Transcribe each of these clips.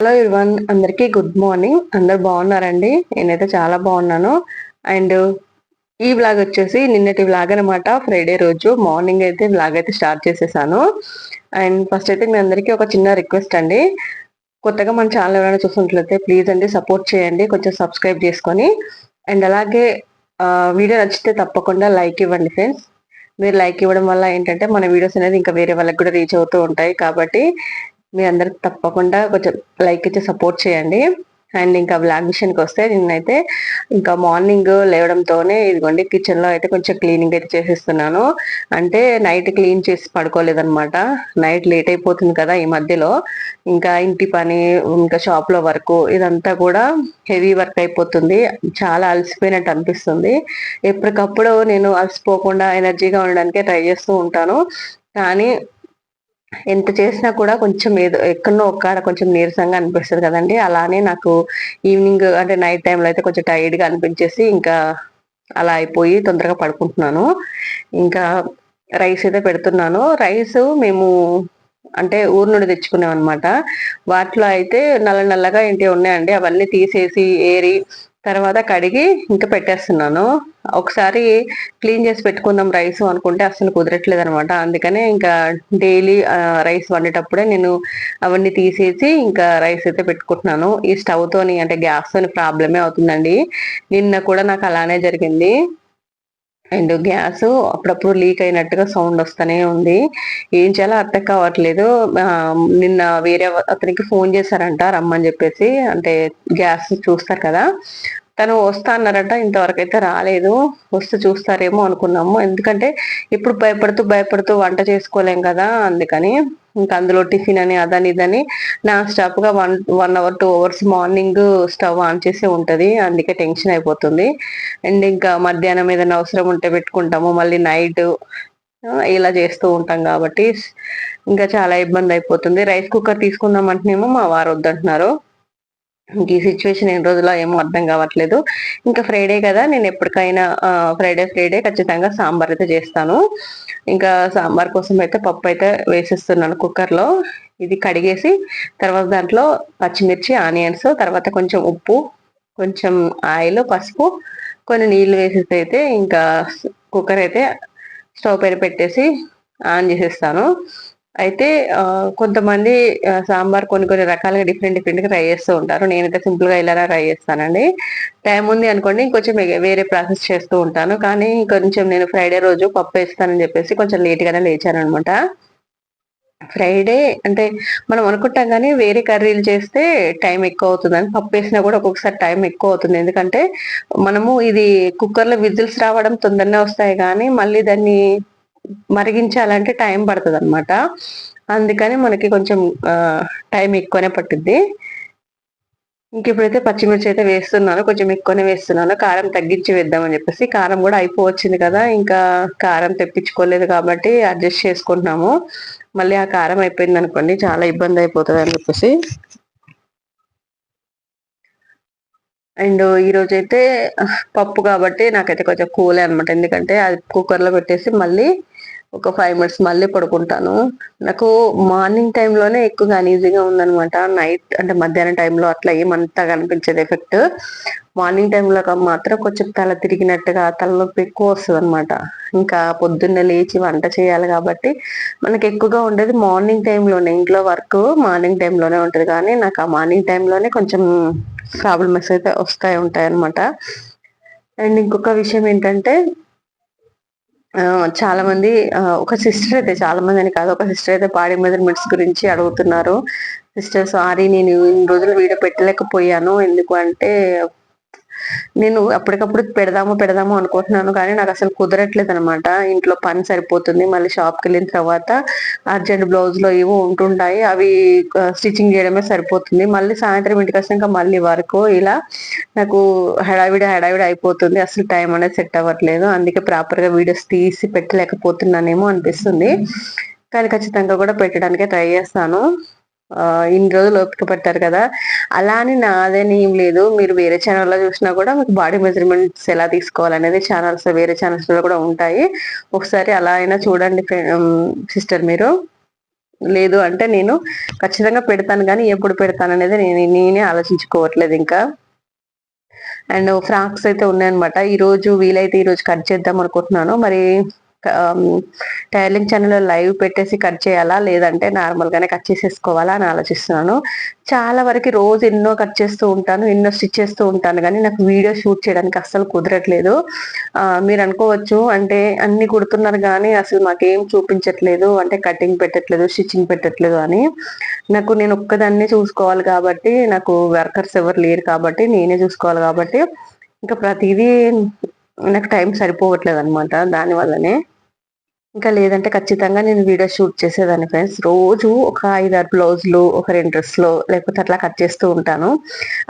Hello ఇవన్ అందరికీ good morning అందరు బాగున్నారండి? నేనైతే చాలా బాగున్నాను. అండ్ ఈ వ్లాగ్ వచ్చేసి నిన్నటి వ్లాగ్ అనమాట ఫ్రైడే రోజు మార్నింగ్ అయితే వ్లాగ్ అయితే స్టార్ట్ చేసేసాను. అండ్ ఫస్ట్ అయితే మీ అందరికీ ఒక చిన్న రిక్వెస్ట్ అండి. కొత్తగా మన ఛానల్ ఎవరైనా చూసినట్లయితే ప్లీజ్ అండి సపోర్ట్ చేయండి. కొంచెం సబ్స్క్రైబ్ చేసుకొని. అండ్ అలాగే వీడియో నచ్చితే తప్పకుండా లైక్ ఇవ్వండి ఫ్రెండ్స్ మీరు లైక్ ఇవ్వడం వల్ల ఏంటంటే మన వీడియోస్ అనేది ఇంకా వేరే వాళ్ళకి కూడా రీచ్ అవుతూ ఉంటాయి. కాబట్టి మీ అందరికి తప్పకుండా కొంచెం లైక్ ఇచ్చి సపోర్ట్ చేయండి. అండ్ ఇంకా బ్లాక్ విషయానికి వస్తే నిన్నైతే ఇంకా మార్నింగ్ లేవడంతోనే ఇదిగోండి కిచెన్లో అయితే కొంచెం క్లీనింగ్ అయితే చేసేస్తున్నాను. అంటే నైట్ క్లీన్ చేసి పడుకోలేదనమాట నైట్ లేట్ అయిపోతుంది కదా ఈ మధ్యలో. ఇంకా ఇంటి పని ఇంకా షాప్లో వర్క్ ఇదంతా కూడా హెవీ వర్క్ అయిపోతుంది. చాలా అలసిపోయినట్టు అనిపిస్తుంది. ఎప్పటికప్పుడు నేను అలసిపోకుండా ఎనర్జీగా ఉండడానికే ట్రై చేస్తూ ఉంటాను. కానీ ఎంత చేసినా కూడా కొంచెం ఏదో ఎక్కడో ఒక్కడ కొంచెం నీరసంగా అనిపిస్తుంది కదండి. అలానే నాకు ఈవినింగ్ అంటే నైట్ టైంలో అయితే కొంచెం టైర్డ్గా అనిపించేసి ఇంకా అలా అయిపోయి తొందరగా పడుకుంటున్నాను. ఇంకా రైస్ అయితే పెడుతున్నాను. రైస్ మేము అంటే ఊరు నుండి తెచ్చుకున్నాం అనమాట వాటిలో అయితే నల్ల నల్లగా ఏంటి ఉన్నాయండి అవన్నీ తీసేసి ఏరి తర్వాత కడిగి ఇంకా పెట్టేస్తున్నాను. ఒకసారి క్లీన్ చేసి పెట్టుకుందాం రైస్ అనుకుంటే అసలు కుదరట్లేదు అనమాట అందుకనే ఇంకా డైలీ రైస్ వండేటప్పుడే నేను అవన్నీ తీసేసి ఇంకా రైస్ అయితే పెట్టుకుంటున్నాను. ఈ స్టవ్తోని అంటే గ్యాస్తోని ప్రాబ్లమే అవుతుందండి. నిన్న కూడా నాకు అలానే జరిగింది. అండ్ గ్యాస్ అప్పుడప్పుడు లీక్ అయినట్టుగా సౌండ్ వస్తూనే ఉంది. ఏం చేయాలో అర్థం కావట్లేదు. నిన్న వేరే అతనికి ఫోన్ చేశారంట రమ్మని చెప్పేసి. అంటే గ్యాస్ చూస్తారు కదా. తను వస్తా అన్నారంట ఇంతవరకు అయితే రాలేదు. వస్తే చూస్తారేమో అనుకున్నాము. ఎందుకంటే ఇప్పుడు భయపడుతూ భయపడుతూ వంట చేసుకోలేం కదా అందుకని ఇంకా అందులో టిఫిన్ అని అదని ఇదని నా స్టాప్గా one one hour two hours morning stove on చేసే ఉంటది. అందుకే టెన్షన్ అయిపోతుంది. అండ్ ఇంకా మధ్యాహ్నం ఏదైనా అవసరం ఉంటే పెట్టుకుంటాము. మళ్ళీ నైట్ ఇలా చేస్తూ ఉంటాం కాబట్టి ఇంకా చాలా ఇబ్బంది అయిపోతుంది. రైస్ కుక్కర్ తీసుకుందాం అంటేనేమో మా వారు వద్దంటున్నారు. ఈ సిచ్యువేషన్ ఎన్ని రోజుల్లో ఏమో అర్థం కావట్లేదు. ఇంకా ఫ్రైడే కదా నేను ఎప్పటికైనా ఫ్రైడే ఫ్రైడే ఖచ్చితంగా సాంబార్ అయితే చేస్తాను. ఇంకా సాంబార్ కోసం అయితే పప్పు అయితే వేసిస్తున్నాను కుక్కర్లో. ఇది కడిగేసి తర్వాత దాంట్లో పచ్చిమిర్చి ఆనియన్స్ తర్వాత కొంచెం ఉప్పు కొంచెం ఆయిల్ పసుపు కొన్ని నీళ్ళు వేసేసి అయితే ఇంకా కుక్కర్ అయితే స్టవ్ పైన పెట్టేసి ఆన్ చేసేస్తాను. అయితే కొంతమంది సాంబార్ కొన్ని కొన్ని రకాలుగా డిఫరెంట్ డిఫరెంట్గా ట్రై చేస్తూ ఉంటారు. నేనైతే సింపుల్గా ఇలా ట్రై చేస్తానండి. టైం ఉంది అనుకోండి ఇంకొంచెం వేరే ప్రాసెస్ చేస్తూ ఉంటాను. కానీ కొంచెం నేను ఫ్రైడే రోజు పప్పు వేస్తానని చెప్పేసి కొంచెం లేట్ గానే లేచాను అనమాట ఫ్రైడే అంటే మనం అనుకుంటాం కానీ వేరే కర్రీలు చేస్తే టైం ఎక్కువ అవుతుందని పప్పు వేసినా కూడా ఒక్కొక్కసారి టైం ఎక్కువ అవుతుంది. ఎందుకంటే మనము ఇది కుక్కర్లో విజిల్స్ రావడం తొందరనే వస్తాయి కానీ మళ్ళీ దాన్ని మరిగించాలంటే టైం పడుతుంది అనమాట అందుకని మనకి కొంచెం టైం ఎక్కువనే పట్టుద్ది. ఇంక ఇప్పుడైతే పచ్చిమిర్చి అయితే వేస్తున్నాను. కొంచెం ఎక్కువనే వేస్తున్నాను. కారం తగ్గించి వేద్దామని చెప్పేసి. కారం కూడా అయిపోవచ్చింది కదా. ఇంకా కారం తెప్పించుకోలేదు కాబట్టి అడ్జస్ట్ చేసుకుంటున్నాము. మళ్ళీ ఆ కారం అయిపోయింది అనుకోండి. చాలా ఇబ్బంది అయిపోతుంది అని చెప్పేసి. అండ్ ఈరోజు అయితే పప్పు కాబట్టి నాకైతే కొంచెం కూలే అనమాట ఎందుకంటే అది కుక్కర్లో పెట్టేసి మళ్ళీ ఒక ఫైవ్ మినిట్స్ మళ్ళీ పడుకుంటాను. నాకు మార్నింగ్ టైంలోనే ఎక్కువగా అన్ఈజీగా ఉందనమాట నైట్ అంటే మధ్యాహ్నం టైంలో అట్లా ఏమంతా కనిపించేది ఎఫెక్ట్ మార్నింగ్ టైంలో మాత్రం కొంచెం తల తిరిగినట్టుగా తలనొప్పి ఎక్కువ వస్తుంది అనమాట ఇంకా పొద్దున్నే లేచి వంట చేయాలి కాబట్టి మనకి ఎక్కువగా ఉండేది మార్నింగ్ టైంలోనే ఇంట్లో వర్క్ మార్నింగ్ టైంలోనే ఉంటుంది. కానీ నాకు ఆ మార్నింగ్ టైంలోనే కొంచెం ప్రాబ్లమ్స్ అయితే వస్తాయి ఉంటాయి అనమాట అండ్ ఇంకొక విషయం ఏంటంటే చాలా మంది ఒక సిస్టర్ అయితే చాలా మంది అని కాదు ఒక సిస్టర్ అయితే బాడీ మెజర్మెంట్స్ గురించి అడుగుతున్నారు. సిస్టర్ సారీ నేను ఇన్ని రోజులు వీడియో పెట్టలేకపోయాను. ఎందుకు అంటే నేను అప్పటికప్పుడు పెడదాము పెడదాము అనుకుంటున్నాను కానీ నాకు అసలు కుదరట్లేదు అనమాట ఇంట్లో పని సరిపోతుంది మళ్ళీ షాప్కి వెళ్ళిన తర్వాత అర్జెంట్ బ్లౌజ్లో ఏవో ఉంటుంటాయి అవి స్టిచ్చింగ్ చేయడమే సరిపోతుంది. మళ్ళీ సాయంత్రం ఇంటికి వచ్చినాక మళ్ళీ వరకు ఇలా నాకు హడావిడి హడావిడి అయిపోతుంది. అసలు టైం అనేది సెట్ అవ్వట్లేదు. అందుకే ప్రాపర్గా వీడియోస్ తీసి పెట్టలేకపోతున్నానేమో అనిపిస్తుంది. కానీ ఖచ్చితంగా కూడా పెట్టడానికే ట్రై చేస్తాను. ఇన్ని రోజులు ఓపిక పట్టారు కదా. అలా అని నాదని ఏం లేదు. మీరు వేరే ఛానల్లో చూసినా కూడా మీకు బాడీ మెజర్మెంట్స్ ఎలా తీసుకోవాలనేది ఛానల్స్ వేరే ఛానల్స్లో కూడా ఉంటాయి. ఒకసారి అలా అయినా చూడండి సిస్టర్ మీరు. లేదు అంటే నేను ఖచ్చితంగా పెడతాను కానీ ఎప్పుడు పెడతాను అనేది నేను నేనే ఆలోచించుకోవట్లేదు ఇంకా. అండ్ ఫ్రాక్స్ అయితే ఉన్నాయన్నమాట. ఈరోజు వీలైతే ఈరోజు కట్ చేద్దాం అనుకుంటున్నాను. మరి టైలింగ్ ఛానల్లో లైవ్ పెట్టేసి కట్ చేయాలా? లేదంటే నార్మల్గానే కట్ చేసేసుకోవాలా అని ఆలోచిస్తున్నాను. చాలా వరకు రోజు ఎన్నో కట్ చేస్తూ ఉంటాను ఎన్నో స్టిచ్ చేస్తూ ఉంటాను కానీ నాకు వీడియో షూట్ చేయడానికి అస్సలు కుదరట్లేదు. మీరు అనుకోవచ్చు అంటే అన్ని కుడుతున్నారు కానీ అసలు మాకేం చూపించట్లేదు అంటే కటింగ్ పెట్టట్లేదు స్టిచ్చింగ్ పెట్టట్లేదు అని. నాకు నేను ఒక్కదాన్నే చూసుకోవాలి కాబట్టి నాకు వర్కర్స్ ఎవరు లేరు కాబట్టి నేనే చూసుకోవాలి కాబట్టి ఇంకా ప్రతిదీ నాకు టైం సరిపోవట్లేదు అనమాట దానివల్లనే ఇంకా లేదంటే ఖచ్చితంగా నేను వీడియో షూట్ చేసేదాన్ని ఫ్రెండ్స్. రోజు ఒక ఐదారు బ్లౌజులు ఒక రెండు డ్రెస్లో లేకపోతే అట్లా కట్ చేస్తూ ఉంటాను.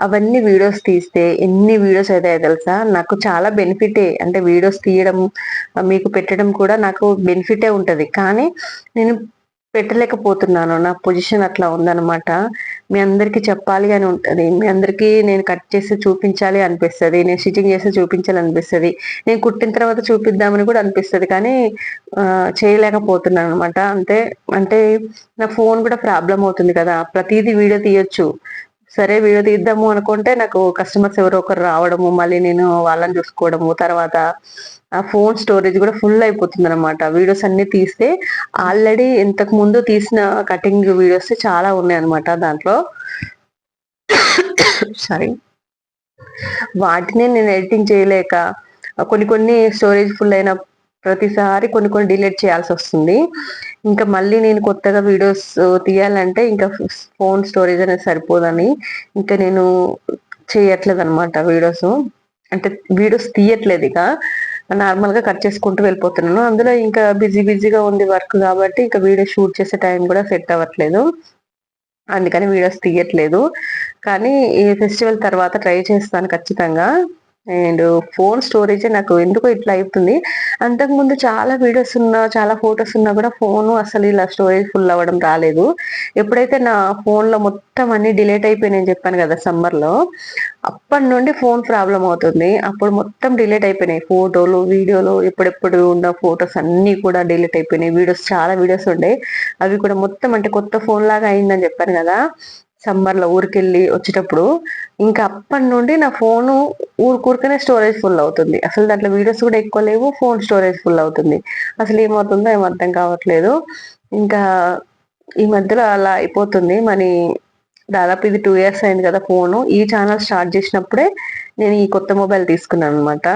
అవన్నీ వీడియోస్ తీస్తే ఎన్ని వీడియోస్ అయితే తెలుసా? నాకు చాలా బెనిఫిటే. అంటే వీడియోస్ తీయడం మీకు పెట్టడం కూడా నాకు బెనిఫిటే ఉంటుంది. కానీ నేను పెట్టలేకపోతున్నాను. నా పొజిషన్ అట్లా ఉందనమాట మీ అందరికీ చెప్పాలి అని ఉంటుంది. మీ అందరికీ నేను కట్ చేసి చూపించాలి అనిపిస్తుంది. నేను స్టిచ్చింగ్ చేసి చూపించాలి అనిపిస్తుంది నేను కుట్టిన తర్వాత చూపిద్దామని కూడా అనిపిస్తుంది. కానీ చేయలేకపోతున్నాను అనమాట అంతే అంటే నా ఫోన్ కూడా ప్రాబ్లం అవుతుంది కదా. ప్రతిదీ వీడియో తీయొచ్చు. సరే వీడియో తీద్దాము అనుకుంటే నాకు కస్టమర్స్ ఎవరో ఒకరు రావడము మళ్ళీ నేను వాళ్ళని చూసుకోవడము తర్వాత ఆ ఫోన్ స్టోరేజ్ కూడా ఫుల్ అయిపోతుంది అనమాట వీడియోస్ అన్ని తీస్తే ఆల్రెడీ ఇంతకు ముందు తీసిన కటింగ్ వీడియోస్ చాలా ఉన్నాయి అనమాట దాంట్లో. సారీ వాటిని నేను ఎడిటింగ్ చేయలేక కొన్ని కొన్ని స్టోరేజ్ ఫుల్ అయిన ప్రతిసారి కొన్ని కొన్ని డిలీట్ చేయాల్సి వస్తుంది. ఇంకా మళ్ళీ నేను కొత్తగా వీడియోస్ తీయాలంటే ఇంకా ఫోన్ స్టోరేజ్ అనేది సరిపోదని ఇంకా నేను చేయట్లేదు అనమాట వీడియోస్. అంటే వీడియోస్ తీయట్లేదు ఇక. నార్మల్గా కట్ చేసుకుంటూ వెళ్ళిపోతున్నాను. అందులో ఇంకా బిజీ బిజీగా ఉంది వర్క్ కాబట్టి ఇంకా వీడియో షూట్ చేసే టైం కూడా సెట్ అవ్వట్లేదు. అందుకని వీడియోస్ తీయట్లేదు. కానీ ఈ ఫెస్టివల్ తర్వాత ట్రై చేస్తాను ఖచ్చితంగా. అండ్ ఫోన్ స్టోరేజ్ నాకు ఎందుకో ఇట్లా అవుతుంది అంతకుముందు చాలా వీడియోస్ ఉన్నా చాలా ఫొటోస్ ఉన్నా కూడా ఫోన్ అసలు ఇలా స్టోరేజ్ ఫుల్ అవ్వడం రాలేదు. ఎప్పుడైతే నా ఫోన్లో మొత్తం అన్ని డిలీట్ అయిపోయినాయి చెప్పాను కదా సమ్మర్లో అప్పటి నుండి ఫోన్ ప్రాబ్లం అవుతుంది. అప్పుడు మొత్తం డిలీట్ అయిపోయినాయి. ఫోటోలు వీడియోలు ఎప్పుడెప్పుడు ఉన్న ఫొటోస్ అన్నీ కూడా డిలీట్ అయిపోయినాయి. వీడియోస్ చాలా వీడియోస్ ఉండే. అవి కూడా మొత్తం అంటే కొత్త ఫోన్ లాగా అయిందని చెప్పాను కదా. సమ్మర్లో ఊరికెళ్ళి వచ్చేటప్పుడు ఇంకా అప్పటి నుండి నా ఫోను ఊరికూరికనే స్టోరేజ్ ఫుల్ అవుతుంది. అసలు దాంట్లో వీడియోస్ కూడా ఎక్కువ లేవు ఫోన్ స్టోరేజ్ ఫుల్ అవుతుంది. అసలు ఏమవుతుందో ఏం అర్థం కావట్లేదు. ఇంకా ఈ మధ్యలో అలా అయిపోతుంది. మరి దాదాపు ఇది టూ ఇయర్స్ అయింది కదా ఫోను. ఈ ఛానల్ స్టార్ట్ చేసినప్పుడే నేను ఈ కొత్త మొబైల్ తీసుకున్నాను అనమాట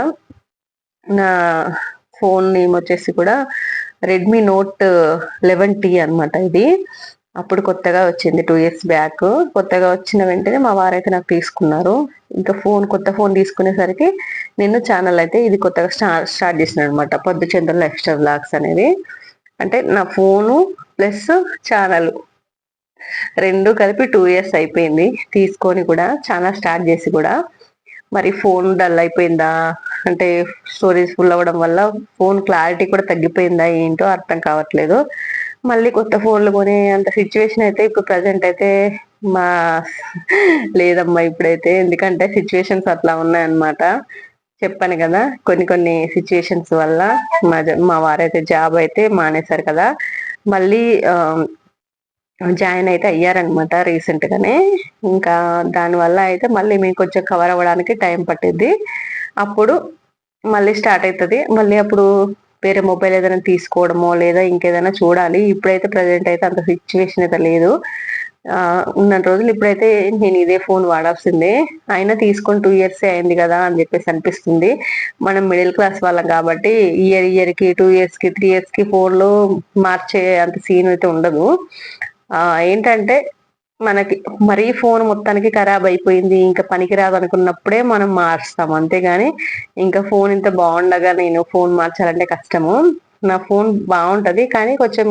నా ఫోన్ నేమ్ వచ్చేసి కూడా రెడ్మీ నోట్ లెవెన్ టీ అనమాట ఇది. అప్పుడు కొత్తగా వచ్చింది టూ ఇయర్స్ బ్యాక్ కొత్తగా వచ్చిన వెంటనే మా వారైతే నాకు తీసుకున్నారు. ఇంకా ఫోన్ కొత్త ఫోన్ తీసుకునేసరికి నేను ఛానల్ అయితే ఇది కొత్తగా స్టార్ట్ స్టార్ట్ చేసిన అనమాట పొద్దు చంద్ర లైఫ్ స్టైల్ బ్లాగ్స్ అనేది అంటే నా ఫోను ప్లస్ ఛానల్ రెండు కలిపి టూ ఇయర్స్ అయిపోయింది. తీసుకొని కూడా ఛానల్ స్టార్ట్ చేసి కూడా. మరి ఫోన్ డల్ అయిపోయిందా? అంటే స్టోరేజ్ ఫుల్ అవ్వడం వల్ల ఫోన్ క్లారిటీ కూడా తగ్గిపోయిందా? ఏంటో అర్థం కావట్లేదు. మళ్ళీ కొత్త ఫోన్లు కొనే అంత సిచ్యువేషన్ అయితే ఇప్పుడు ప్రజెంట్ అయితే మా లేదమ్మా ఇప్పుడైతే. ఎందుకంటే సిచ్యువేషన్స్ అట్లా ఉన్నాయన్నమాట. చెప్పాను కదా కొన్ని కొన్ని సిచ్యువేషన్స్ వల్ల మా మా వారైతే జాబ్ అయితే మానేశారు కదా. మళ్ళీ జాయిన్ అయితే అయ్యారనమాట రీసెంట్గానే ఇంకా దానివల్ల అయితే మళ్ళీ మేము కొంచెం కవర్ అవ్వడానికి టైం పట్టింది అప్పుడు మళ్ళీ స్టార్ట్ అవుతుంది మళ్ళీ అప్పుడు వేరే మొబైల్ ఏదైనా తీసుకోవడమో లేదా ఇంకేదైనా చూడాలి. ఇప్పుడైతే ప్రజెంట్ అయితే అంత సిచ్యువేషన్ అయితే లేదు. ఉన్న రోజులు ఇప్పుడైతే నేను ఇదే ఫోన్ వాడాల్సిందే. అయినా తీసుకొని టూ ఇయర్స్ అయింది కదా అని చెప్పేసి అనిపిస్తుంది. మనం మిడిల్ క్లాస్ వాళ్ళం కాబట్టి ఇయర్ ఇయర్కి టూ ఇయర్స్కి త్రీ ఇయర్స్కి ఫోన్లు మార్చే అంత సీన్ అయితే ఉండదు. ఏంటంటే మనకి మరీ ఫోన్ మొత్తానికి ఖరాబ్ అయిపోయింది ఇంకా పనికిరాదు అనుకున్నప్పుడే మనం మార్చుతాం అంతేగాని ఇంకా ఫోన్ ఇంత బాగుండగా నేను ఫోన్ మార్చాలంటే కష్టము. నా ఫోన్ బాగుంటది కానీ కొంచెం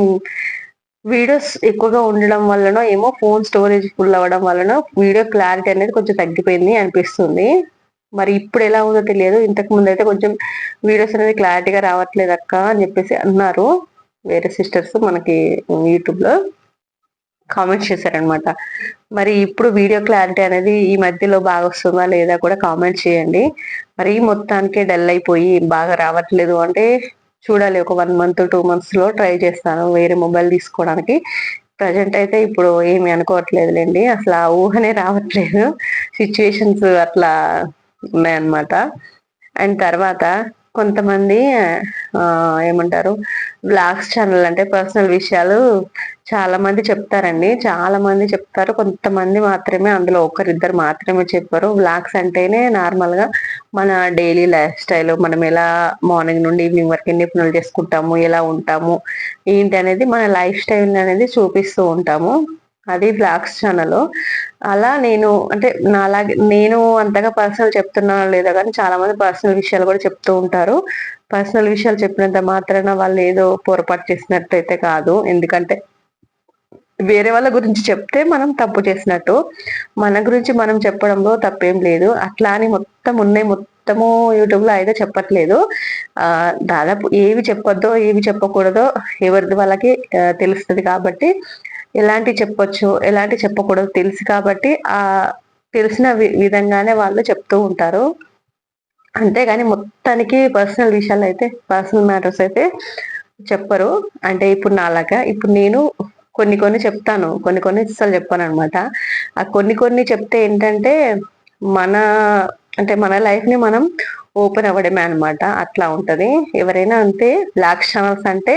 వీడియోస్ ఎక్కువగా ఉండడం వల్లనో ఏమో ఫోన్ స్టోరేజ్ ఫుల్ అవ్వడం వలన వీడియో క్లారిటీ అనేది కొంచెం తగ్గిపోయింది అనిపిస్తుంది. మరి ఇప్పుడు ఎలా ఉందో తెలియదు. ఇంతకు ముందు అయితే కొంచెం వీడియోస్ అనేది క్లారిటీగా రావట్లేదు అక్క అని చెప్పేసి అన్నారు వేరే సిస్టర్స్ మనకి యూట్యూబ్లో కామెంట్స్ చేశారనమాట మరి ఇప్పుడు వీడియో క్లారిటీ అనేది ఈ మధ్యలో బాగా వస్తుందా లేదా కూడా కామెంట్ చేయండి. మరి మొత్తానికి డల్ అయిపోయి బాగా రావట్లేదు అంటే చూడాలి. ఒక వన్ మంత్ టూ మంత్స్లో ట్రై చేస్తాను వేరే మొబైల్ తీసుకోవడానికి. ప్రజెంట్ అయితే ఇప్పుడు ఏమి అనుకోవట్లేదులేండి. అసలు ఆ ఊహనే రావట్లేదు. సిచ్యువేషన్స్ అట్లా ఉన్నాయన్నమాట. అండ్ తర్వాత కొంతమంది ఏమంటారు? బ్లాగ్స్ ఛానల్ అంటే పర్సనల్ విషయాలు చాలా మంది చెప్తారండి. చాలా మంది చెప్తారు. కొంతమంది మాత్రమే అందులో ఒకరిద్దరు మాత్రమే చెప్పారు. బ్లాగ్స్ అంటేనే నార్మల్గా మన డైలీ లైఫ్ స్టైల్ మనం ఎలా మార్నింగ్ నుండి ఈవినింగ్ వరకు ఎన్ని పనులు చేసుకుంటాము ఎలా ఉంటాము ఏంటి అనేది మన లైఫ్ స్టైల్ అనేది చూపిస్తూ ఉంటాము. అది బ్లాగ్స్ ఛానల్ అలా నేను అంటే నాలాగే నేను అంతగా పర్సనల్ చెప్తున్నా లేదా కానీ చాలా మంది పర్సనల్ విషయాలు కూడా చెప్తూ ఉంటారు. పర్సనల్ విషయాలు చెప్పినంత మాత్రాన వాళ్ళు ఏదో పొరపాటు చేసినట్టు అయితే కాదు. ఎందుకంటే వేరే వాళ్ళ గురించి చెప్తే మనం తప్పు చేసినట్టు. మన గురించి మనం చెప్పడంలో తప్పేం లేదు. అట్లా అని మొత్తం ఉన్నాయి. మొత్తము యూట్యూబ్లో అయితే చెప్పట్లేదు. ఆ దాదాపు ఏవి చెప్పొద్దో ఏవి చెప్పకూడదో ఎవరిది వాళ్ళకి తెలుస్తుంది కాబట్టి ఎలాంటి చెప్పొచ్చు ఎలాంటి చెప్పకూడదు తెలుసు కాబట్టి ఆ తెలిసిన విధంగానే వాళ్ళు చెప్తూ ఉంటారు. అంతేగాని మొత్తానికి పర్సనల్ విషయాలు అయితే పర్సనల్ మ్యాటర్స్ అయితే చెప్పరు. అంటే ఇప్పుడు నాలాగా ఇప్పుడు నేను కొన్ని కొన్ని చెప్తాను. కొన్ని కొన్ని అసలు చెప్పాను అనమాట ఆ కొన్ని కొన్ని చెప్తే ఏంటంటే మన అంటే మన లైఫ్ని మనం ఓపెన్ అవ్వడమే అనమాట అట్లా ఉంటది. ఎవరైనా అంతే బ్లాక్ ఛానల్స్ అంటే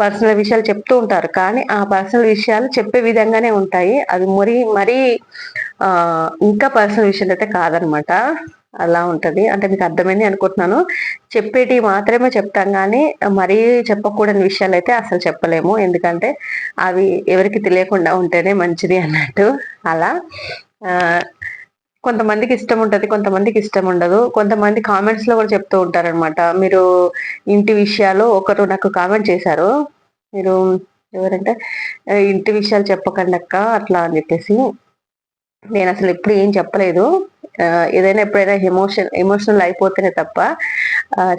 పర్సనల్ విషయాలు చెప్తూ ఉంటారు. కానీ ఆ పర్సనల్ విషయాలు చెప్పే విధంగానే ఉంటాయి. అది మరి మరీ ఇంకా పర్సనల్ విషయాలు అయితే కాదనమాట అలా ఉంటది. అంటే మీకు అర్థమైంది అనుకుంటున్నాను. చెప్పేటి మాత్రమే చెప్తాం కానీ మరీ చెప్పకూడని విషయాలు అయితే అసలు చెప్పలేము. ఎందుకంటే అవి ఎవరికి తెలియకుండా ఉంటేనే మంచిది అన్నట్టు. అలా కొంతమందికి ఇష్టం ఉంటుంది కొంతమందికి ఇష్టం ఉండదు. కొంతమంది కామెంట్స్లో కూడా చెప్తూ ఉంటారనమాట మీరు ఇంటి విషయాలు ఒకరు నాకు కామెంట్ చేశారు. మీరు ఎవరంటే ఇంటి విషయాలు చెప్పకండి అక్క అట్లా అని చెప్పేసి. నేను అసలు ఎప్పుడు ఏం చెప్పలేదు. ఏదైనా ఎప్పుడైనా ఎమోషన్ ఎమోషనల్ అయిపోతేనే తప్ప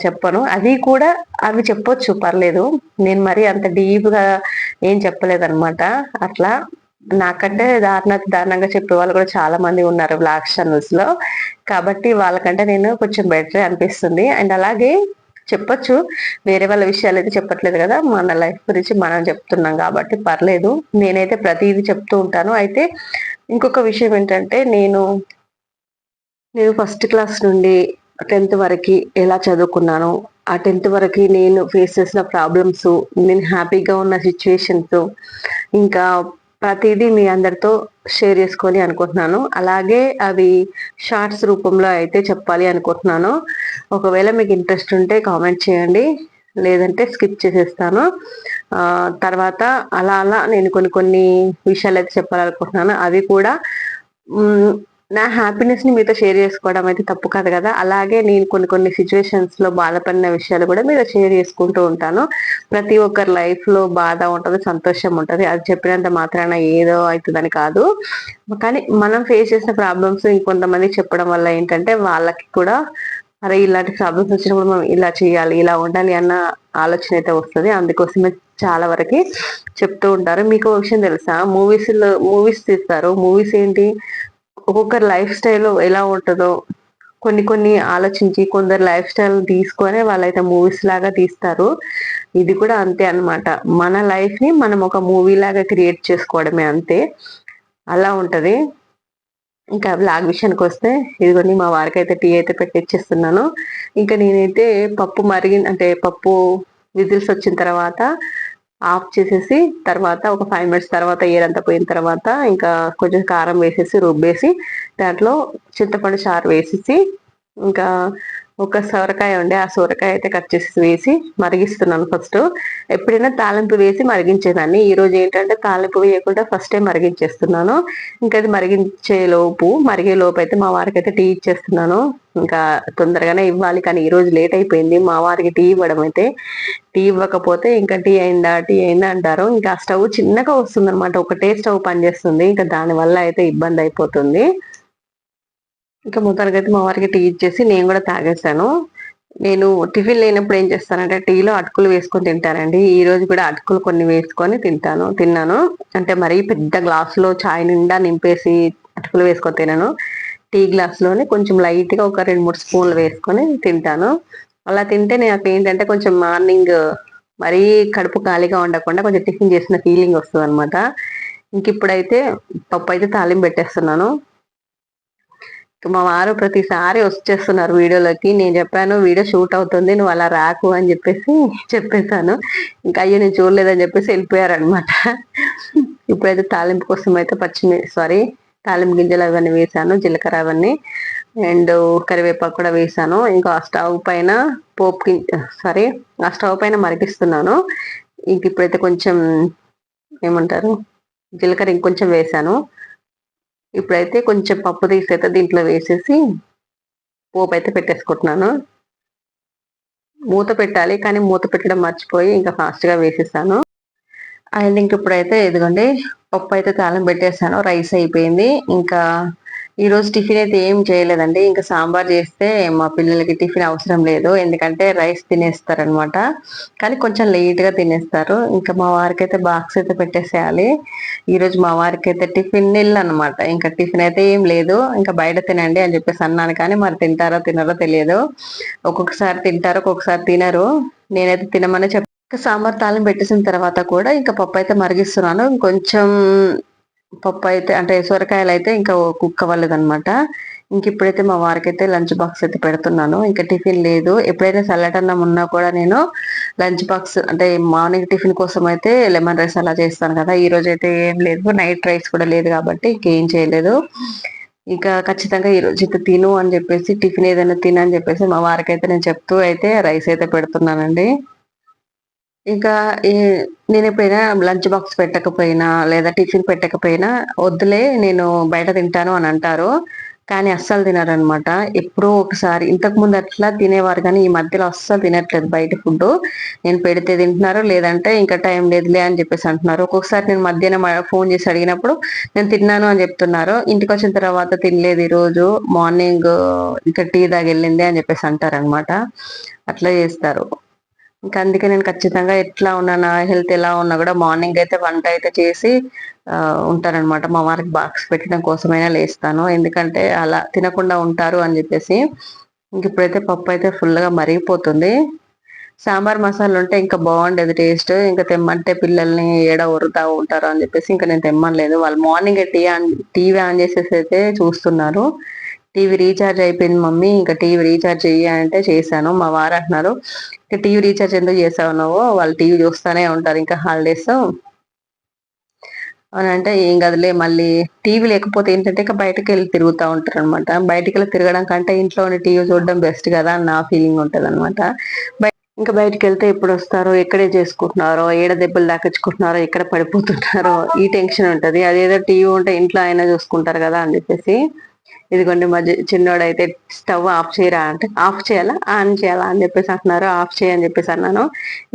చెప్పను. అది కూడా అవి చెప్పొచ్చు పర్లేదు. నేను మరి అంత డీప్గా ఏం చెప్పలేదన్నమాట. అట్లా. నాకంటే దారుణ దారుణంగా చెప్పే వాళ్ళు కూడా చాలా మంది ఉన్నారు బ్లాక్ ఛానల్స్లో. కాబట్టి వాళ్ళకంటే నేను కొంచెం బెటర్ అనిపిస్తుంది. అండ్ అలాగే చెప్పొచ్చు వేరే వాళ్ళ విషయాలు అయితే చెప్పట్లేదు కదా. మన లైఫ్ గురించి మనం చెప్తున్నాం కాబట్టి పర్లేదు. నేనైతే ప్రతిదీ చెప్తూ ఉంటాను. అయితే ఇంకొక విషయం ఏంటంటే నేను నేను ఫస్ట్ క్లాస్ నుండి టెన్త్ వరకు ఎలా చదువుకున్నాను ఆ టెన్త్ వరకు నేను ఫేస్ చేసిన ప్రాబ్లమ్స్ నేను హ్యాపీగా ఉన్న సిచ్యువేషన్స్ ఇంకా ప్రతిదీ మీ అందరితో షేర్ చేసుకొని అనుకుంటున్నాను. అలాగే అవి షార్ట్స్ రూపంలో అయితే చెప్పాలి అనుకుంటున్నాను. ఒకవేళ మీకు ఇంట్రెస్ట్ ఉంటే కామెంట్ చేయండి. లేదంటే స్కిప్ చేసేస్తాను. తర్వాత అలా అలా నేను కొన్ని కొన్ని విషయాలు అయితే చెప్పాలనుకుంటున్నాను. అవి కూడా నా హ్యాపీనెస్ని మీతో షేర్ చేసుకోవడం అయితే తప్పు కాదు కదా. అలాగే నేను కొన్ని కొన్ని సిచ్యువేషన్స్లో బాధపడిన విషయాలు కూడా మీతో షేర్ చేసుకుంటూ ఉంటాను. ప్రతి ఒక్కరి లైఫ్లో బాధ ఉంటుంది సంతోషం ఉంటుంది. అది చెప్పినంత మాత్రాన ఏదో అవుతుందని కాదు. కానీ మనం ఫేస్ చేసిన ప్రాబ్లమ్స్ ఇంకొంతమంది చెప్పడం వల్ల ఏంటంటే వాళ్ళకి కూడా అరే ఇలాంటి ప్రాబ్లమ్స్ వచ్చినప్పుడు మనం ఇలా చేయాలి ఇలా ఉండాలి అన్న ఆలోచన అయితే వస్తుంది. అందుకోసమే చాలా వరకు చెప్తూ ఉంటారు. మీకు విషయం తెలుసా? మూవీస్లో మూవీస్ తీస్తారు. మూవీస్ ఏంటి? ఒక్కొక్కరి లైఫ్ స్టైల్ ఎలా ఉంటుందో కొన్ని కొన్ని ఆలోచించి కొందరు లైఫ్ స్టైల్ తీసుకొని వాళ్ళైతే మూవీస్ లాగా తీస్తారు. ఇది కూడా అంతే అనమాట మన లైఫ్ని మనం ఒక మూవీ లాగా క్రియేట్ చేసుకోవడమే అంతే. అలా ఉంటది. ఇంకా బ్లాగ్ విషయానికి వస్తే ఇదిగోండి మా వారికి అయితే టీ అయితే పెట్టిచ్చేస్తున్నాను. ఇంకా నేనైతే పప్పు మరిగి అంటే పప్పు విజిల్స్ వచ్చిన తర్వాత ఆఫ్ చేసేసి తర్వాత ఒక ఫైవ్ మినిట్స్ తర్వాత ఏరంతా పోయిన తర్వాత ఇంకా కొంచెం కారం వేసేసి రుబ్బేసి దాంట్లో చింతపండు చారు వేసేసి ఇంకా ఒక సొరకాయ ఉండే ఆ సొరకాయ అయితే కట్ చేసి వేసి మరిగిస్తున్నాను ఫస్ట్. ఎప్పుడైనా తాలింపు వేసి మరిగించేదాన్ని. ఈరోజు ఏంటంటే తాలింపు వేయకుండా ఫస్ట్ టైం మరిగించేస్తున్నాను. ఇంకా అది మరిగించే లోపు మరిగే లోపు అయితే మా వారికి అయితే టీ ఇచ్చేస్తున్నాను. ఇంకా తొందరగానే ఇవ్వాలి కానీ ఈరోజు లేట్ అయిపోయింది. మా వారికి టీ ఇవ్వడం అయితే టీ ఇవ్వకపోతే ఇంకా టీ అయిందా టీ అయిందా అంటారు. ఇంకా స్టవ్ చిన్నగా వస్తుంది అనమాట ఒకటే స్టవ్ పనిచేస్తుంది. ఇంకా దానివల్ల అయితే ఇబ్బంది అయిపోతుంది. ఇంకా మొత్తానికి అయితే మా వారికి టీ ఇచ్చేసి నేను కూడా తాగేసాను నేను టిఫిన్ లేనప్పుడు ఏం చేస్తానంటే టీలో అటుకులు వేసుకొని తింటానండి ఈ రోజు కూడా అటుకులు కొన్ని వేసుకొని తింటాను తిన్నాను. అంటే మరీ పెద్ద గ్లాసులో చాయ్ నిండా నింపేసి అటుకులు వేసుకొని తినను. టీ గ్లాస్లోనే కొంచెం లైట్గా ఒక రెండు మూడు స్పూన్లు వేసుకొని తింటాను. అలా తింటే నాకు ఏంటంటే కొంచెం మార్నింగ్ మరీ కడుపు ఖాళీగా ఉండకుండా కొంచెం టిఫిన్ చేసిన ఫీలింగ్ వస్తుంది అనమాట ఇంక ఇప్పుడైతే పప్పు అయితే తాలింపు పెట్టేస్తున్నాను. మా వారు ప్రతిసారి వచ్చేస్తున్నారు వీడియోలోకి. నేను చెప్పాను వీడియో షూట్ అవుతుంది నువ్వు అలా రాకు అని చెప్పేసి చెప్పేశాను. ఇంకా అయ్యో నేను చూడలేదని చెప్పేసి వెళ్ళిపోయారనమాట ఇప్పుడైతే తాలింపు కోసం అయితే పచ్చిమి సారీ తాలింపు గింజలు అవన్నీ వేసాను జీలకర్ర అవన్నీ అండ్ కరివేపాకు కూడా వేసాను ఇంకా ఆ స్టవ్ పైన పోపు సారీ ఆ స్టవ్ పైన మరిగిస్తున్నాను. ఇంక ఇప్పుడైతే కొంచెం ఏమంటారు జీలకర్ర ఇంకొంచెం వేసాను ఇప్పుడైతే కొంచెం పప్పు తీసి అయితే దీంట్లో వేసేసి పోపు అయితే పెట్టేసుకుంటున్నాను. మూత పెట్టాలి కానీ మూత పెట్టడం మర్చిపోయి ఇంకా ఫాస్ట్గా వేసేసాను. అండ్ ఇంక ఇప్పుడైతే ఎదుగండి పప్పు అయితే తాళం పెట్టేసాను రైస్ అయిపోయింది. ఇంకా ఈరోజు టిఫిన్ అయితే ఏం చేయలేదండి. ఇంకా సాంబార్ చేస్తే మా పిల్లలకి టిఫిన్ అవసరం లేదు. ఎందుకంటే రైస్ తినేస్తారనమాట కానీ కొంచెం లేట్గా తినేస్తారు. ఇంకా మా వారికి అయితే బాక్స్ అయితే పెట్టేసేయాలి. ఈరోజు మా వారికి అయితే టిఫిన్ నిల్ అనమాట ఇంకా టిఫిన్ అయితే ఏం లేదు. ఇంకా బయట తినండి అని చెప్పేసి అన్నాను. కానీ మరి తింటారో తినరో తెలియదు. ఒక్కొక్కసారి తింటారు ఒక్కొక్కసారి తినరు. నేనైతే తినమని చెప్ప సాంబార్ తాళం పెట్టేసిన తర్వాత కూడా ఇంకా పప్పు అయితే మరిగిస్తున్నాను. కొంచెం పప్పు అయితే అంటే సొరకాయలు అయితే ఇంకా కుక్క అనమాట ఇంక ఇప్పుడైతే మా వారికైతే లంచ్ బాక్స్ అయితే పెడుతున్నాను. ఇంకా టిఫిన్ లేదు. ఎప్పుడైతే సలాడ్ అన్నం ఉన్నా కూడా నేను లంచ్ బాక్స్ అంటే మార్నింగ్ టిఫిన్ కోసం అయితే లెమన్ రైస్ అలా చేస్తాను కదా. ఈ రోజు అయితే ఏం లేదు. నైట్ రైస్ కూడా లేదు కాబట్టి ఇంకేం చేయలేదు. ఇంకా ఖచ్చితంగా ఈ రోజు అయితే తిను అని చెప్పేసి టిఫిన్ ఏదైనా తినని చెప్పేసి మా వారికైతే నేను చెప్తూ అయితే రైస్ అయితే పెడుతున్నానండి. ఇంకా నేను ఎప్పుడైనా లంచ్ బాక్స్ పెట్టకపోయినా లేదా టిఫిన్ పెట్టకపోయినా వద్దులే నేను బయట తింటాను అని అంటారు. కానీ అస్సలు తినరనమాట ఎప్పుడో ఒకసారి ఇంతకు ముందు అట్లా తినేవారు కానీ ఈ మధ్యలో అస్సలు తినట్లేదు బయట ఫుడ్. నేను పెడితే తింటున్నారు లేదంటే ఇంకా టైం లేదులే అని చెప్పేసి అంటున్నారు. ఒక్కొక్కసారి నేను మధ్యాహ్నం ఫోన్ చేసి అడిగినప్పుడు నేను తిన్నాను అని చెప్తున్నారు. ఇంటికి వచ్చిన తర్వాత తినలేదు ఈరోజు మార్నింగ్ ఇంకా టీ దాగి వెళ్ళింది అని చెప్పేసి అంటారనమాట అట్లా చేస్తారు. ఇంకా అందుకే నేను ఖచ్చితంగా ఎట్లా ఉన్నా నా హెల్త్ ఎలా ఉన్నా కూడా మార్నింగ్ అయితే వంట అయితే చేసి ఉంటానన్నమాట. మా వారికి బాక్స్ పెట్టడం కోసమైనా లేస్తాను. ఎందుకంటే అలా తినకుండా ఉంటారు అని చెప్పేసి ఇంక ఇప్పుడైతే పప్పు అయితే ఫుల్గా మరిగిపోతుంది. సాంబార్ మసాలా ఉంటే ఇంకా బాగుండేది టేస్ట్. ఇంకా తెమ్మంటే పిల్లల్ని ఏడ ఉరుతా ఉంటారు అని చెప్పేసి ఇంకా నేను తెమ్మలేదు వాళ్ళు morning tea on TV on చేసేసి అయితే చూస్తున్నారు. టీవీ రీఛార్జ్ అయిపోయింది మమ్మీ ఇంకా టీవీ రీఛార్జ్ చెయ్యి అంటే చేశాను. మా వారు అంటున్నారు ఇంకా టీవీ రీఛార్జ్ ఎందుకు చేసావు నువ్వు? వాళ్ళు టీవీ చూస్తూనే ఉంటారు ఇంకా హాలిడేస్. అని అంటే ఏం కదలే మళ్ళీ టీవీ లేకపోతే ఏంటంటే ఇంకా బయటకు వెళ్ళి తిరుగుతూ ఉంటారు అనమాట బయటకు వెళ్ళి తిరగడం కంటే ఇంట్లో ఇంట్లోనే టీవీ చూడడం బెస్ట్ కదా అని నా ఫీలింగ్ ఉంటుంది అనమాట ఇంకా బయటకు వెళ్తే ఎప్పుడు వస్తారో? ఎక్కడే చేసుకుంటున్నారో? ఏడ దెబ్బలు దాకించుకుంటున్నారో ఎక్కడ పడిపోతున్నారో? ఈ టెన్షన్ ఉంటుంది. అదేదో టీవీ ఉంటే ఇంట్లో అయినా చూసుకుంటారు కదా అని చెప్పేసి. ఇదిగోండి మధ్య చిన్నోడైతే స్టవ్ ఆఫ్ చేయరా అంటే ఆఫ్ చేయాలా? ఆన్ చేయాలా అని చెప్పేసి అంటున్నారు. ఆఫ్ చేయని చెప్పేసి అన్నాను.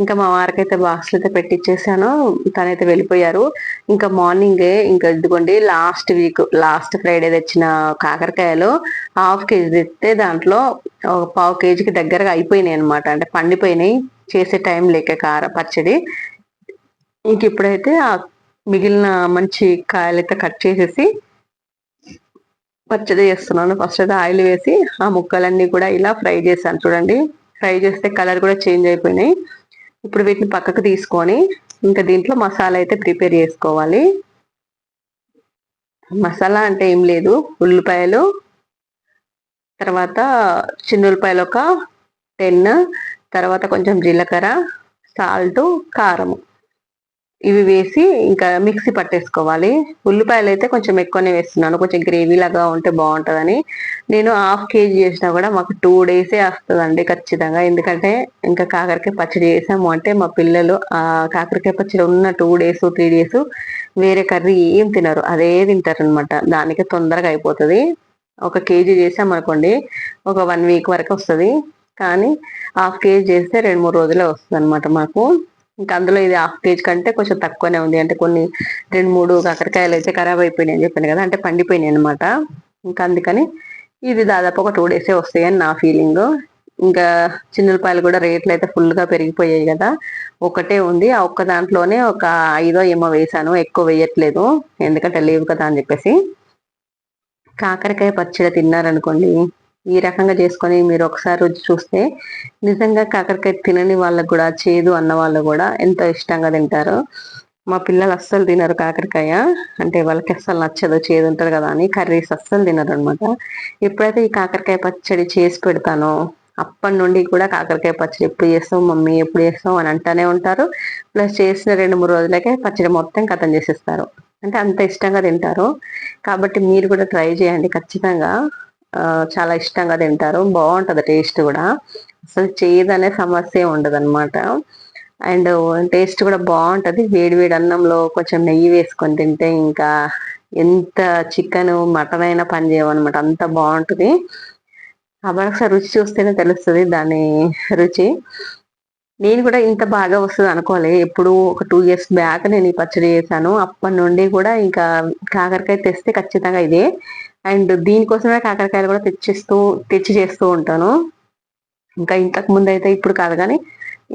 ఇంకా మా వారికైతే బాక్స్లు అయితే పెట్టించేసాను తనైతే వెళ్ళిపోయారు. ఇంకా మార్నింగే ఇంకా ఇదిగోండి లాస్ట్ వీక్ లాస్ట్ ఫ్రైడే తెచ్చిన కాకరకాయలు హాఫ్ కేజీ తెస్తే దాంట్లో ఒక పావు కేజీకి దగ్గరగా అయిపోయినాయి అనమాట అంటే పండిపోయినాయి. చేసే టైం లేక కార పచ్చడి. ఇంక ఇప్పుడైతే ఆ మిగిలిన మంచి కాయలైతే కట్ చేసేసి పచ్చడి చేస్తున్నాను. ఫస్ట్ అయితే ఆయిల్ వేసి ఆ ముక్కలన్నీ కూడా ఇలా ఫ్రై చేశాను. చూడండి ఫ్రై చేస్తే కలర్ కూడా చేంజ్ అయిపోయినాయి. ఇప్పుడు వీటిని పక్కకు తీసుకొని ఇంకా దీంట్లో మసాలా అయితే ప్రిపేర్ చేసుకోవాలి. మసాలా అంటే ఏం లేదు. ఉల్లిపాయలు తర్వాత చిన్న ఉల్లిపాయలు ఒక టెన్ తర్వాత కొంచెం జీలకర్ర సాల్ట్ కారము. ఇవి వేసి ఇంకా మిక్సీ పట్టేసుకోవాలి. ఉల్లిపాయలు అయితే కొంచెం ఎక్కువనే వేస్తున్నాను. కొంచెం గ్రేవీ లాగా ఉంటే బాగుంటుందని. నేను హాఫ్ కేజీ చేసినా కూడా మాకు టూ డేసే వస్తుందండి ఖచ్చితంగా. ఎందుకంటే ఇంకా కాకరకాయ పచ్చడి చేసాము అంటే మా పిల్లలు ఆ కాకరకాయ పచ్చడి ఉన్న టూ డేస్ త్రీ డేస్ వేరే కర్రీ ఏం తినరు. అదే తింటారు అనమాట దానికి తొందరగా అయిపోతుంది. ఒక కేజీ చేసామనుకోండి ఒక వన్ వీక్ వరకు వస్తుంది. కానీ హాఫ్ కేజీ చేస్తే రెండు మూడు రోజులే వస్తుంది అనమాట మాకు. ఇంకా అందులో ఇది హాఫ్ కేజీ కంటే కొంచెం తక్కువనే ఉంది. అంటే కొన్ని రెండు మూడు కాకరకాయలు అయితే ఖరాబ్ అయిపోయినాయి అని చెప్పాను కదా అంటే పండిపోయినాయి అనమాట ఇంకా అందుకని ఇది దాదాపు ఒక టూ డేసే వస్తాయని నా ఫీలింగ్. ఇంకా చిన్నపాయలు కూడా రేట్లు అయితే ఫుల్గా పెరిగిపోయాయి కదా. ఒకటే ఉంది. ఆ ఒక్క దాంట్లోనే ఒక ఐదో ఏమో వేసాను ఎక్కువ వేయట్లేదు. ఎందుకంటే లేవు కదా అని చెప్పేసి. కాకరకాయ పచ్చడి తిన్నారనుకోండి ఈ రకంగా చేసుకొని మీరు ఒకసారి రుచి చూస్తే నిజంగా కాకరకాయ తినని వాళ్ళకు కూడా చేదు అన్న వాళ్ళు కూడా ఎంతో ఇష్టంగా తింటారు. మా పిల్లలు అస్సలు తినరు కాకరకాయ. అంటే వాళ్ళకి అస్సలు నచ్చదు చేదు ఉంటుంది కదా అని కర్రీస్ అస్సలు తినరు అనమాట ఎప్పుడైతే ఈ కాకరకాయ పచ్చడి చేసి పెడతానో అప్పటి నుండి కూడా కాకరకాయ పచ్చడి ఎప్పుడు చేస్తాం మమ్మీ ఎప్పుడు చేస్తాం అని అంటానే ఉంటారు. ప్లస్ చేసిన రెండు మూడు రోజులకే పచ్చడి మొత్తం కథం చేసేస్తారు. అంటే అంత ఇష్టంగా తింటారు. కాబట్టి మీరు కూడా ట్రై చేయండి ఖచ్చితంగా. చాలా ఇష్టంగా తింటారు. బాగుంటుంది టేస్ట్ కూడా. అసలు చేయదనే సమస్య ఉండదు అనమాట అండ్ టేస్ట్ కూడా బాగుంటుంది. వేడి వేడి అన్నంలో కొంచెం నెయ్యి వేసుకొని తింటే ఇంకా ఎంత చికెన్ మటన్ అయినా పని చేయవన్నమాట. అంత బాగుంటుంది. కాబట్టి ఒకసారి రుచి చూస్తేనే తెలుస్తుంది దాని రుచి. నేను కూడా ఇంత బాగా వస్తుంది అనుకోలే. ఎప్పుడు ఒక టూ ఇయర్స్ బ్యాక్ నేను ఈ పచ్చడి చేశాను. అప్పటి నుండి కూడా ఇంకా కాకరకాయ తెస్తే ఖచ్చితంగా ఇదే. అండ్ దీనికోసమే కాకరకాయలు కూడా తెచ్చిస్తూ తెచ్చి చేస్తూ ఉంటాను. ఇంకా ఇంతకు ముందు అయితే ఇప్పుడు కాదు కానీ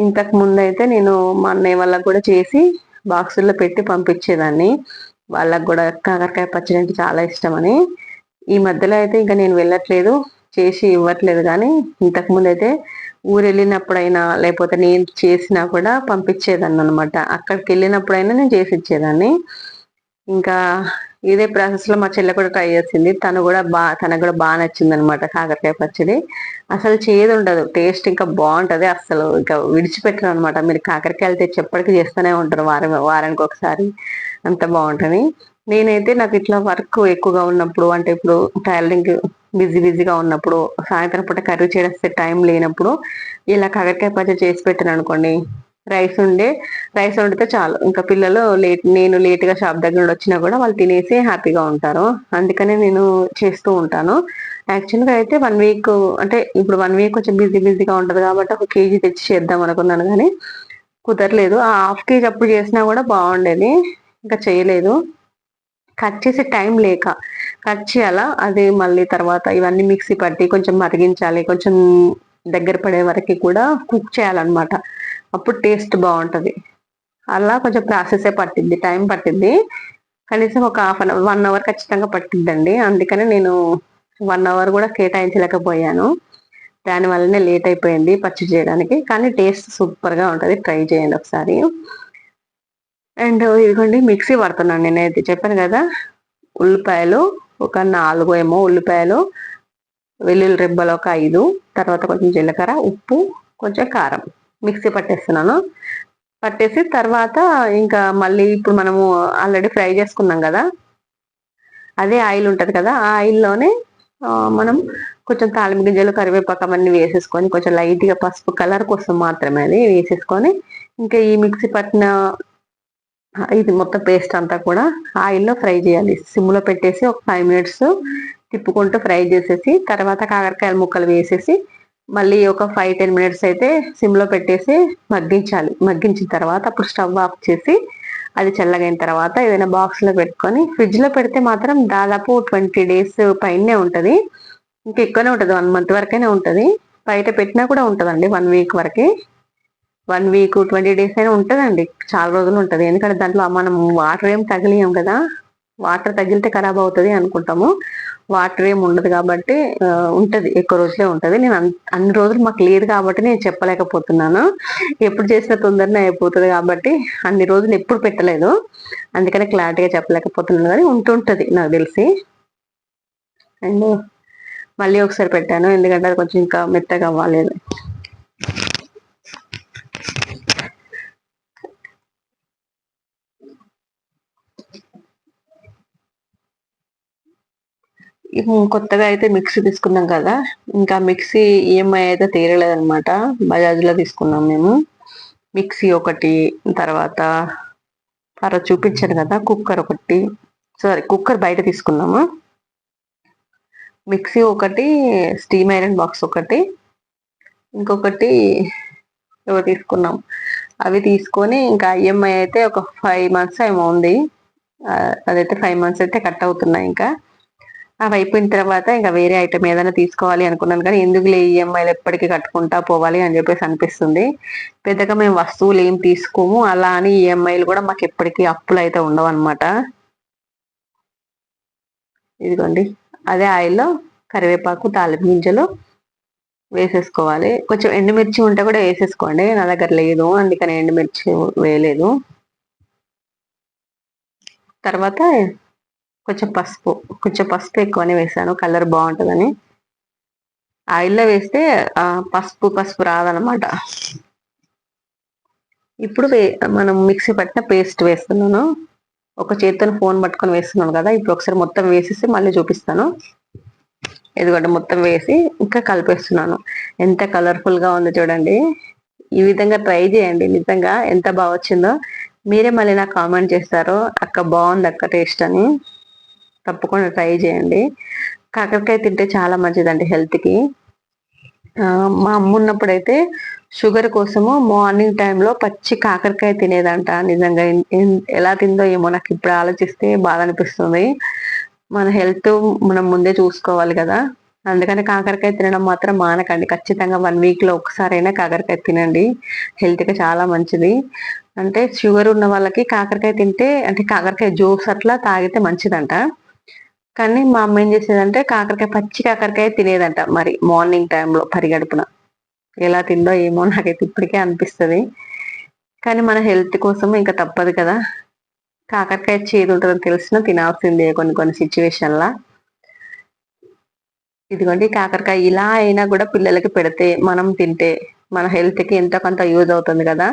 ఇంతకు ముందు అయితే నేను మా అన్నయ్య వాళ్ళకు కూడా చేసి బాక్సుల్లో పెట్టి పంపించేదాన్ని. వాళ్ళకు కూడా కాకరకాయ పచ్చడి అంటే చాలా ఇష్టం అని. ఈ మధ్యలో అయితే ఇంకా నేను వెళ్ళట్లేదు చేసి ఇవ్వట్లేదు కానీ ఇంతకు ముందు అయితే ఊరెళ్ళినప్పుడైనా లేకపోతే నేను చేసినా కూడా పంపించేదాన్ని అనమాట అక్కడికి వెళ్ళినప్పుడైనా నేను చేసి ఇచ్చేదాన్ని ఇంకా ఇదే ప్రాసెస్లో మా చెల్లె కూడా ట్రై చేసింది. తను కూడా బా తనకు కూడా బాగా నచ్చింది అనమాట కాకరకాయ పచ్చడి. అసలు చేదు ఉండదు. టేస్ట్ ఇంకా బాగుంటది. అసలు ఇంకా విడిచిపెట్టరు అనమాట మీరు కాకరకాయలు తెచ్చి ఎప్పటికీ చేస్తూనే ఉంటారు. వారం వారానికి ఒకసారి అంత బాగుంటుంది. నేనైతే నాకు ఇట్లా వర్క్ ఎక్కువగా ఉన్నప్పుడు అంటే ఇప్పుడు టైలరింగ్ బిజీ బిజీగా ఉన్నప్పుడు సాయంత్రం పూట కర్రీ చేస్తే టైం లేనప్పుడు ఇలా కాకరకాయ పచ్చడి చేసి పెట్టాను అనుకోండి. రైస్ ఉండే రైస్ వండితే చాలు. ఇంకా పిల్లలు లేట్ నేను లేట్గా షాప్ దగ్గర నుండి వచ్చినా కూడా వాళ్ళు తినేసి హ్యాపీగా ఉంటారు. అందుకనే నేను చేస్తూ ఉంటాను. యాక్చువల్గా అయితే వన్ వీక్ అంటే ఇప్పుడు వన్ వీక్ కొంచెం బిజీ బిజీగా ఉంటుంది కాబట్టి ఒక కేజీ తెచ్చి చేద్దాం అనుకున్నాను కానీ కుదరలేదు. ఆ హాఫ్ కేజీ అప్పుడు చేసినా కూడా బాగుండేది. ఇంకా చేయలేదు. కట్ చేసే టైం లేక కట్ చేయాలా? అది మళ్ళీ తర్వాత ఇవన్నీ మిక్సీ పట్టి కొంచెం మరిగించాలి. కొంచెం దగ్గర పడే వరకు కూడా కుక్ చేయాలన్నమాట. అప్పుడు టేస్ట్ బాగుంటుంది. అలా కొంచెం ప్రాసెసే పట్టింది టైం పట్టింది కనీసం ఒక half an hour one hour ఖచ్చితంగా పట్టిద్దండి. అందుకని నేను వన్ అవర్ కూడా కేటాయించలేకపోయాను. దానివల్లనే లేట్ అయిపోయింది పచ్చి చేయడానికి. కానీ టేస్ట్ సూపర్గా ఉంటుంది. ట్రై చేయండి ఒకసారి. అండ్ ఇదిగోండి మిక్సీ పడుతున్నాను నేనైతే. చెప్పాను కదా ఉల్లిపాయలు ఒక నాలుగు ఏమో ఉల్లిపాయలు వెల్లుల్లి రిబ్బలు ఒక ఐదు తర్వాత కొంచెం జీలకర్ర ఉప్పు కొంచెం కారం. మిక్సీ పట్టేస్తున్నాను. పట్టేసి తర్వాత ఇంకా మళ్ళీ ఇప్పుడు మనము ఆల్రెడీ ఫ్రై చేసుకున్నాం కదా అదే ఆయిల్ ఉంటుంది కదా ఆ ఆయిల్లోనే మనం కొంచెం తాలింపు గింజలు కరివేపాకు అవన్నీ వేసేసుకొని కొంచెం లైట్గా పసుపు కలర్ కోసం మాత్రమే అది వేసేసుకొని ఇంకా ఈ మిక్సీ పట్టిన ఇది మొత్తం పేస్ట్ అంతా కూడా ఆయిల్లో ఫ్రై చేయాలి. సిమ్లో పెట్టేసి ఒక ఫైవ్ మినిట్స్ తిప్పుకుంటూ ఫ్రై చేసేసి తర్వాత కాకరకాయల ముక్కలు వేసేసి మళ్ళీ ఒక ఫైవ్ టెన్ మినిట్స్ అయితే సిమ్లో పెట్టేసి మగ్గించాలి. మగ్గించిన తర్వాత అప్పుడు స్టవ్ ఆఫ్ చేసి అది చల్లగైన తర్వాత ఏదైనా బాక్స్లో పెట్టుకొని ఫ్రిడ్జ్లో పెడితే మాత్రం దాదాపు ట్వంటీ డేస్ పైనే ఉంటుంది. ఇంకా ఎక్కువనే ఉంటుంది వన్ మంత్ వరకైనా ఉంటుంది. బయట పెట్టినా కూడా ఉంటుందండి వన్ వీక్ వరకే. వన్ వీక్ ట్వంటీ డేస్ అయినా ఉంటుందండి. చాలా రోజులు ఉంటుంది. ఎందుకంటే దాంట్లో మనం వాటర్ ఏం తగిలియం కదా. వాటర్ తగిలితే ఖరాబ్ అవుతుంది అనుకుంటాము. వాటర్ ఏమి ఉండదు కాబట్టి ఉంటుంది. ఎక్కువ రోజులే ఉంటుంది. నేను అన్ని రోజులు మాకు లేదు కాబట్టి నేను చెప్పలేకపోతున్నాను. ఎప్పుడు చేసిన తొందరనే అయిపోతుంది కాబట్టి అన్ని రోజులు ఎప్పుడు పెట్టలేదు. అందుకనే క్లారిటీగా చెప్పలేకపోతున్నాను కానీ ఉంటుంటుంది నాకు తెలిసి. అండ్ మళ్ళీ ఒకసారి పెట్టాను. ఎందుకంటే అది కొంచెం ఇంకా మెత్తగా అవ్వలేదు కొత్తగా అయితే మిక్సీ తీసుకున్నాం కదా. ఇంకా మిక్సీ ఈఎంఐ అయితే తీరలేదనమాట బజాజ్లో తీసుకున్నాం మేము. మిక్సీ ఒకటి తర్వాత తర్వాత చూపించాను కదా కుక్కర్ ఒకటి. సారీ కుక్కర్ బయట తీసుకున్నాము. మిక్సీ ఒకటి స్టీమ్ ఐరన్ బాక్స్ ఒకటి. ఇంకొకటి ఇవి తీసుకున్నాం. అవి తీసుకొని ఇంకా ఈఎంఐ అయితే ఒక ఫైవ్ మంత్స్ ఏమో ఉంది. అదైతే ఫైవ్ మంత్స్ అయితే కట్ అవుతున్నాయి ఇంకా. అవి అయిపోయిన తర్వాత ఇంకా వేరే ఐటమ్ ఏదైనా తీసుకోవాలి అనుకున్నాను. కానీ ఎందుకు లే ఈఎంఐలు ఎప్పటికీ కట్టుకుంటా పోవాలి అని చెప్పేసి అనిపిస్తుంది. పెద్దగా మేము వస్తువులు ఏం తీసుకోము. అలా అని ఈఎంఐలు కూడా మాకు ఎప్పటికీ అప్పులు అయితే ఉండవు అనమాట ఇదిగోండి. అదే ఆయిల్లో కరివేపాకు తాలింపు గింజలు వేసేసుకోవాలి. కొంచెం ఎండుమిర్చి ఉంటే కూడా వేసేసుకోండి. నా దగ్గర లేదు. అందుకని ఎండుమిర్చి వేయలేదు. తర్వాత కొంచెం పసుపు కొంచెం పసుపు ఎక్కువనే వేసాను కలర్ బాగుంటుందని. ఆయిల్లో వేస్తే పసుపు పసుపు రాదనమాట. ఇప్పుడు మనం మిక్సీ పట్టిన పేస్ట్ వేస్తున్నాను. ఒక చేతితో ఫోన్ పట్టుకొని వేస్తున్నాను కదా. ఇప్పుడు ఒకసారి మొత్తం వేసేసి మళ్ళీ చూపిస్తాను. ఎందుకంటే మొత్తం వేసి ఇంకా కలిపేస్తున్నాను. ఎంత కలర్ఫుల్గా ఉందో ఉంది చూడండి. ఈ విధంగా ట్రై చేయండి. నిజంగా ఎంత బాగా వచ్చిందో మీరే మళ్ళీ నాకు కామెంట్ చేస్తారు. అక్క బాగుంది అక్క టేస్ట్ అని. తప్పకుండా ట్రై చేయండి. కాకరకాయ తింటే చాలా మంచిదండి హెల్త్కి. మా అమ్మ ఉన్నప్పుడైతే షుగర్ కోసము మార్నింగ్ టైంలో పచ్చి కాకరకాయ తినేదంట. నిజంగా ఎలా తిందో ఏమో నాకు ఇప్పుడు ఆలోచిస్తే బాధ అనిపిస్తుంది. మన హెల్త్ మనం ముందే చూసుకోవాలి కదా. అందుకని కాకరకాయ తినడం మాత్రం మానకండి. ఖచ్చితంగా వన్ వీక్లో ఒకసారైనా కాకరకాయ తినండి. హెల్త్కి చాలా మంచిది. అంటే షుగర్ ఉన్న వాళ్ళకి కాకరకాయ తింటే అంటే కాకరకాయ జ్యూస్ అట్లా తాగితే మంచిదంట. కానీ మా అమ్మ ఏం చేసేదంటే కాకరకాయ పచ్చి కాకరకాయ తినేదంట మరి మార్నింగ్ టైంలో పరిగడుపున. ఎలా తిందో ఏమో నాకైతే ఇప్పటికే అనిపిస్తుంది. కానీ మన హెల్త్ కోసం ఇంకా తప్పదు కదా. కాకరకాయ చేదు ఉంటుందని తెలిసినా తినాల్సిందే కొన్ని కొన్ని సిచ్యువేషన్లా ఇదిగోండి కాకరకాయ ఇలా అయినా కూడా పిల్లలకి పెడితే మనం తింటే మన హెల్త్కి ఎంతో కొంత యూజ్ అవుతుంది కదా.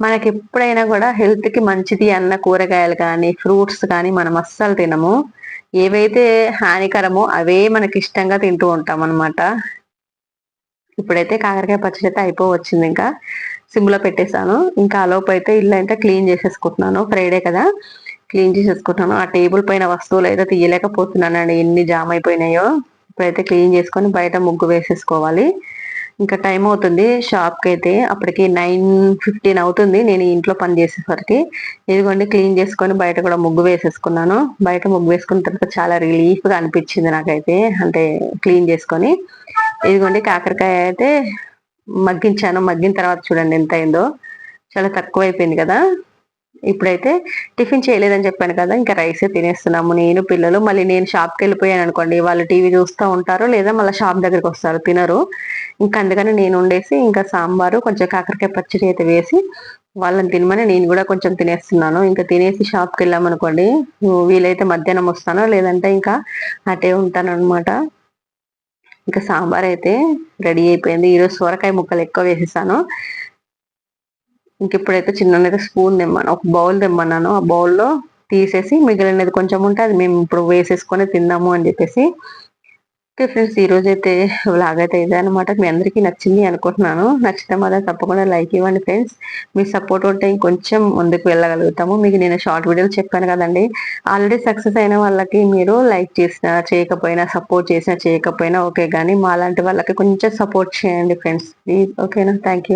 మనకి ఎప్పుడైనా కూడా హెల్త్కి మంచిది అన్న కూరగాయలు కానీ ఫ్రూట్స్ కానీ మనం అస్సలు తినము. ఏవైతే హానికరమో అవే మనకి ఇష్టంగా తింటూ ఉంటాం అనమాట ఇప్పుడైతే కాకరకాయ పచ్చడి అయితే అయిపోవచ్చింది ఇంకా. సిమ్లో పెట్టేశాను. ఇంకా అలోపు అయితే ఇల్లు అయితే క్లీన్ చేసేసుకుంటున్నాను. ఫ్రైడే కదా. క్లీన్ చేసేసుకుంటున్నాను. ఆ టేబుల్ పైన వస్తువులు అయితే తీయలేకపోతున్నానండి. ఎన్ని జామ్ అయిపోయినాయో. ఇప్పుడైతే క్లీన్ చేసుకొని బయట ముగ్గు వేసేసుకోవాలి. ఇంకా టైం అవుతుంది. షాప్కి అయితే అప్పటికి నైన్ ఫిఫ్టీన్ అవుతుంది. నేను ఇంట్లో పని చేసేసరికి ఇదిగోండి క్లీన్ చేసుకొని బయట కూడా ముగ్గు వేసేసుకున్నాను. బయట ముగ్గు వేసుకున్న తర్వాత చాలా రిలీఫ్గా అనిపించింది నాకైతే. అంటే క్లీన్ చేసుకొని ఇదిగోండి కాకరకాయ అయితే మగ్గించాను. మగ్గిన తర్వాత చూడండి ఎంత అయిందో. చాలా తక్కువ అయిపోయింది కదా. ఇప్పుడైతే టిఫిన్ చేయలేదని చెప్పాను కదా ఇంకా రైసే తినేస్తున్నాము. నేను పిల్లలు మళ్ళీ నేను షాప్కి వెళ్ళిపోయాను అనుకోండి వాళ్ళు టీవీ చూస్తూ ఉంటారు లేదా మళ్ళీ షాప్ దగ్గరికి వస్తారు తినరు. ఇంకా అందుకని నేను ఉండేసి ఇంకా సాంబారు కొంచెం కాకరకాయ పచ్చడి అయితే వేసి వాళ్ళని తినమని నేను కూడా కొంచెం తినేస్తున్నాను. ఇంకా తినేసి షాప్కి వెళ్ళామనుకోండి వీలైతే మధ్యాహ్నం వస్తాను లేదంటే ఇంకా అటే ఉంటాను అనమాట ఇంకా సాంబార్ అయితే రెడీ అయిపోయింది. ఈరోజు సొరకాయ ముక్కలు ఎక్కువ వేసేసాను. ఇంకెప్పుడైతే ఇప్పుడైతే స్పూన్ తెమ్మను ఒక బౌల్ తెమ్మన్నాను ఆ బౌల్లో తీసేసి మిగిలినది కొంచెం ఉంటే అది మేము ఇప్పుడు వేసేసుకొని తిందాము అని చెప్పేసి ఓకే ఫ్రెండ్స్ ఈరోజు అయితే వ్లాగ్ అయితే ఇదే అనమాట మీ అందరికీ నచ్చింది అనుకుంటున్నాను. నచ్చితే మాత్రం తప్పకుండా లైక్ ఇవ్వండి ఫ్రెండ్స్. మీ సపోర్ట్ ఉంటే ఇంకొంచెం ముందుకు వెళ్ళగలుగుతాము. మీకు నేను షార్ట్ వీడియోలు చెప్పాను కదండి. ఆల్రెడీ సక్సెస్ అయిన వాళ్ళకి మీరు లైక్ చేసినా చేయకపోయినా సపోర్ట్ చేసినా చేయకపోయినా ఓకే. కానీ మాలాంటి వాళ్ళకి కొంచెం సపోర్ట్ చేయండి ఫ్రెండ్స్. ప్లీజ్ ఓకేనా? థ్యాంక్